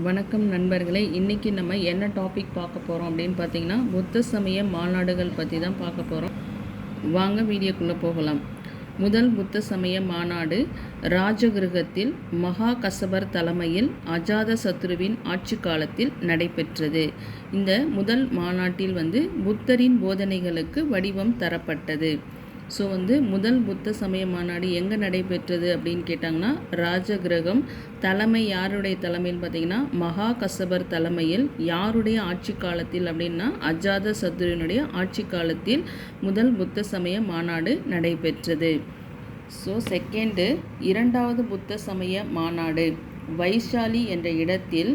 வணக்கம் நண்பர்களே இன்றைக்கி நம்ம என்ன டாபிக் பார்க்க போகிறோம் அப்படின்னு பார்த்தீங்கன்னா புத்த சமய மாநாடுகள் பற்றி தான் பார்க்க போகிறோம் வாங்க வீடியோக்குள்ளே போகலாம். முதல் புத்த சமய மாநாடு ராஜகிருகத்தில் மகா கசபர் தலைமையில் அஜாத சத்ருவின் ஆட்சி காலத்தில் நடைபெற்றது. இந்த முதல் மாநாட்டில் வந்து புத்தரின் போதனைகளுக்கு வடிவம் தரப்பட்டது. ஸோ வந்து முதல் புத்த சமய மாநாடு எங்கே நடைபெற்றது அப்படின்னு கேட்டாங்கன்னா ராஜகிரகம் தலைமை யாருடைய தலைமையில் பார்த்தீங்கன்னா மகா கசபர் தலைமையில் யாருடைய ஆட்சி காலத்தில் அப்படின்னா அஜாத சத்ருவினுடைய ஆட்சி காலத்தில் முதல் புத்த சமய மாநாடு நடைபெற்றது. ஸோ செகண்டு இரண்டாவது புத்த சமய மாநாடு வைஷாலி என்ற இடத்தில்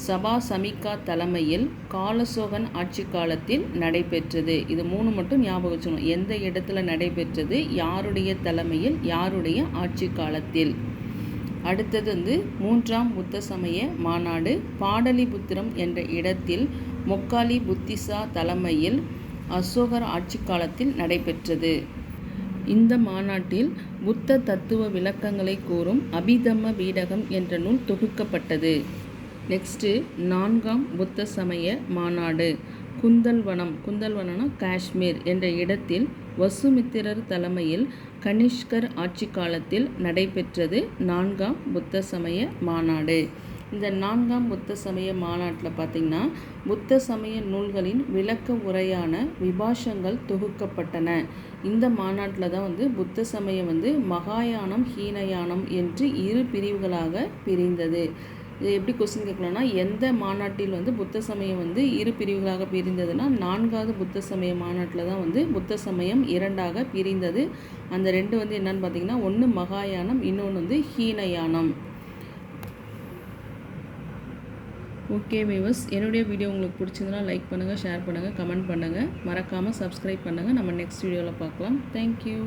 சபா சமிகா தலைமையில் காலசோகன் ஆட்சி காலத்தில் நடைபெற்றது. இது மூணு மட்டும் ஞாபகம் வச்சுக்கணும். எந்த இடத்துல நடைபெற்றது யாருடைய தலைமையில் யாருடைய ஆட்சி காலத்தில்? அடுத்தது வந்து மூன்றாம் புத்த சமய மாநாடு பாடலிபுத்திரம் என்ற இடத்தில் மொக்காலி புத்திசா தலைமையில் அசோகர் ஆட்சி காலத்தில் நடைபெற்றது. இந்த மாநாட்டில் புத்த தத்துவ விளக்கங்களை கூறும் அபிதம்ம வீடகம் என்ற நூல் தொகுக்கப்பட்டது. நெக்ஸ்ட்டு நான்காம் புத்த சமய மாநாடு. குந்தல்வனம். குந்தல்வனம்னா காஷ்மீர் என்ற இடத்தில் வசுமித்திரர் தலைமையில் கனிஷ்கர் ஆட்சி காலத்தில் நடைபெற்றது நான்காம் புத்த சமய மாநாடு. இந்த நான்காம் புத்த சமய மாநாட்டில் பார்த்திங்கன்னா புத்த சமய நூல்களின் விளக்க உரையான விபாஷங்கள் தொகுக்கப்பட்டன. இந்த மாநாட்டில் தான் வந்து புத்த சமயம் வந்து மகாயானம் ஹீனயானம் என்று இரு பிரிவுகளாக பிரிந்தது. இது எப்படி கொஸ்டின் கேட்கலாம்னா எந்த மாநாட்டில் வந்து புத்த சமயம் வந்து இரு பிரிவுகளாக பிரிந்ததுன்னா நான்காவது புத்த சமய மாநாட்டில் தான் வந்து புத்த சமயம் இரண்டாக பிரிந்தது. அந்த ரெண்டு வந்து என்னன்னு பார்த்தீங்கன்னா ஒன்று மகாயானம் இன்னொன்று வந்து ஹீனயானம். ஓகே விவஸ் என்னுடைய வீடியோ உங்களுக்கு பிடிச்சதுன்னா லைக் பண்ணுங்கள் ஷேர் பண்ணுங்கள் கமெண்ட் பண்ணுங்கள் மறக்காமல் சப்ஸ்கிரைப் பண்ணுங்கள் நம்ம நெக்ஸ்ட் வீடியோவில் பார்க்கலாம். தேங்க்யூ